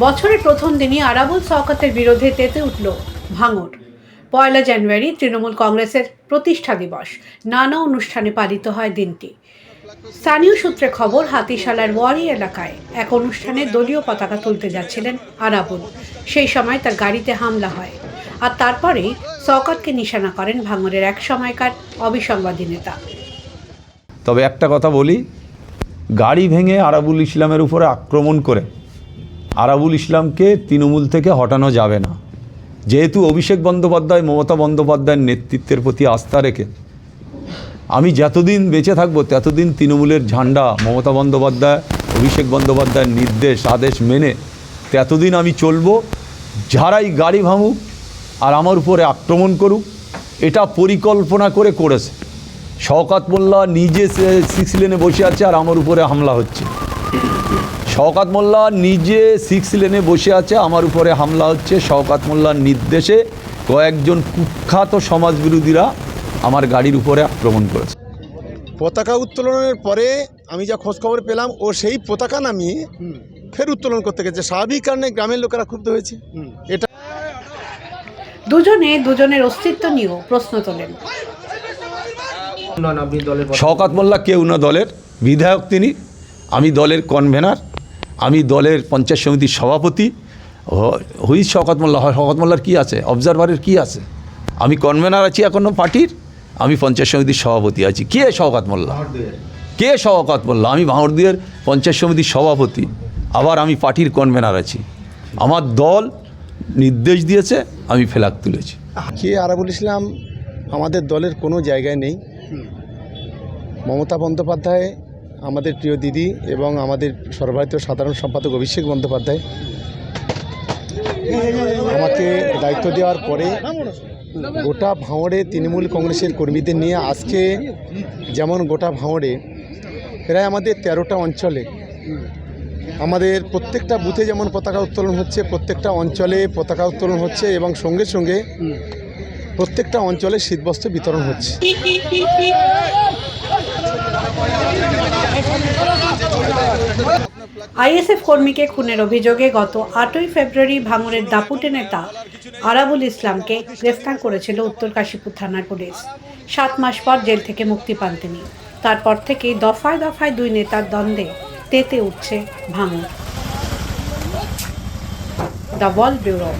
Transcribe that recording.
বছরের প্রথম দিনই আরাবুল শওকতের বিরোধে তেতে উঠল ভাঙর পয়লা জানুয়ারি তৃণমূল কংগ্রেসের প্রতিষ্ঠা দিবস। নানা অনুষ্ঠানে পালিত হয় দিনটি। স্থানীয় সূত্রে খবর, হাতিশালার ওয়ারি এলাকায় এক অনুষ্ঠানে দলীয় পতাকা তুলতে যাচ্ছিলেন আরাবুল। সেই সময় তার গাড়িতে হামলা হয়। আর তারপরেই শওকতকে নিশানা করেন ভাঙরের এক সময়কার অবিসংবাদী নেতা। তবে একটা কথা বলি, গাড়ি ভেঙে আরাবুল ইসলামের উপরে আক্রমণ করে আরাবুল ইসলামকে তৃণমূল থেকে হটানো যাবে না। যেহেতু অভিষেক বন্দ্যোপাধ্যায়, মমতা বন্দ্যোপাধ্যায়ের নেতৃত্বের প্রতি আস্থা রেখে আমি যতদিন বেঁচে থাকব, ততদিন তৃণমূলের ঝান্ডা মমতা বন্দ্যোপাধ্যায়, অভিষেক বন্দ্যোপাধ্যায়ের নির্দেশ, আদেশ মেনে ততদিন আমি চলবো, যারাই গাড়ি ভাঙুক আর আমার উপরে আক্রমণ করুক, এটা পরিকল্পনা করে করেছে। শওকাত মোল্লা নিজে সিক্স লেনে বসে আছে আর আমার উপরে হামলা হচ্ছে। শওকাত মোল্লা নিজে সিক্স লেনে বসে আছে আমার উপরে হামলা হচ্ছে। শওকাত মোল্লার নির্দেশে কয়েকজন কুখ্যাত সমাজবিরোধীরা আমার গাড়ির উপরে আক্রমণ করেছে। পতাকা উত্তোলনের পরে আমি যা খোঁজখবর পেলাম ও সেই পতাকা নামিয়ে ফের উত্তোলন করতে গেছে। স্বাভাবিক কারণে গ্রামের লোকেরা ক্ষুব্ধ হয়েছে। এটা দুজনে দুজনের অস্তিত্ব নিয়েও প্রশ্ন তোলেন। শওকাত মোল্লা কেউ না দলের বিধায়ক তিনি আমি দলের কনভেনার আমি দলের পঞ্চায়েত সমিতির সভাপতি হুই শওকাত মোল্লা হয় শওকাত মোল্লার কী আছে? অবজারভারের কী আছে? আমি কনভেনার আছি এখনও পার্টির আমি পঞ্চায়েত সমিতির সভাপতি আছি। কে শওকাত মোল্লা? কে শওকাত মোল্লা? আমি ভাঙড়দিয়ের পঞ্চায়েত সমিতির সভাপতি আবার আমি পার্টির কনভেনার আছি। আমার দল নির্দেশ দিয়েছে আমি ফেলাক তুলেছি। কে আরাবুল ইসলাম? আমাদের দলের কোনো জায়গায় নেই। মমতা বন্দ্যোপাধ্যায় আমাদের প্রিয় দিদি এবং আমাদের সর্বভারতীয় সাধারণ সম্পাদক অভিষেক বন্দ্যোপাধ্যায়। আমাকে দায়িত্ব দেওয়ার পরে গোটা ভাঁড়ে তৃণমূল কংগ্রেসের কর্মীদের নিয়ে আজকে যেমন গোটা ভাঁড়ে প্রায় আমাদের তেরোটা অঞ্চলে আমাদের প্রত্যেকটা বুথে যেমন পতাকা উত্তোলন হচ্ছে, প্রত্যেকটা অঞ্চলে পতাকা উত্তোলন হচ্ছে এবং সঙ্গে সঙ্গে প্রত্যেকটা অঞ্চলে শীতবস্ত্র বিতরণ হচ্ছে। আইএসএফ কর্মীকে খুনের অভিযোগে গত আটই ফেব্রুয়ারি ভাঙড়ের দাপুটে নেতা আরাবুল ইসলামকে গ্রেফতার করেছিল উত্তর কাশীপুর থানার পুলিশ। সাত মাস পর জেল থেকে মুক্তি পান তিনি। তারপর থেকেই দফায় দফায় দুই নেতার দ্বন্দ্বে তেতে উঠছে ভাঙড় দ্য ওয়ার্ল্ড ব্যুরো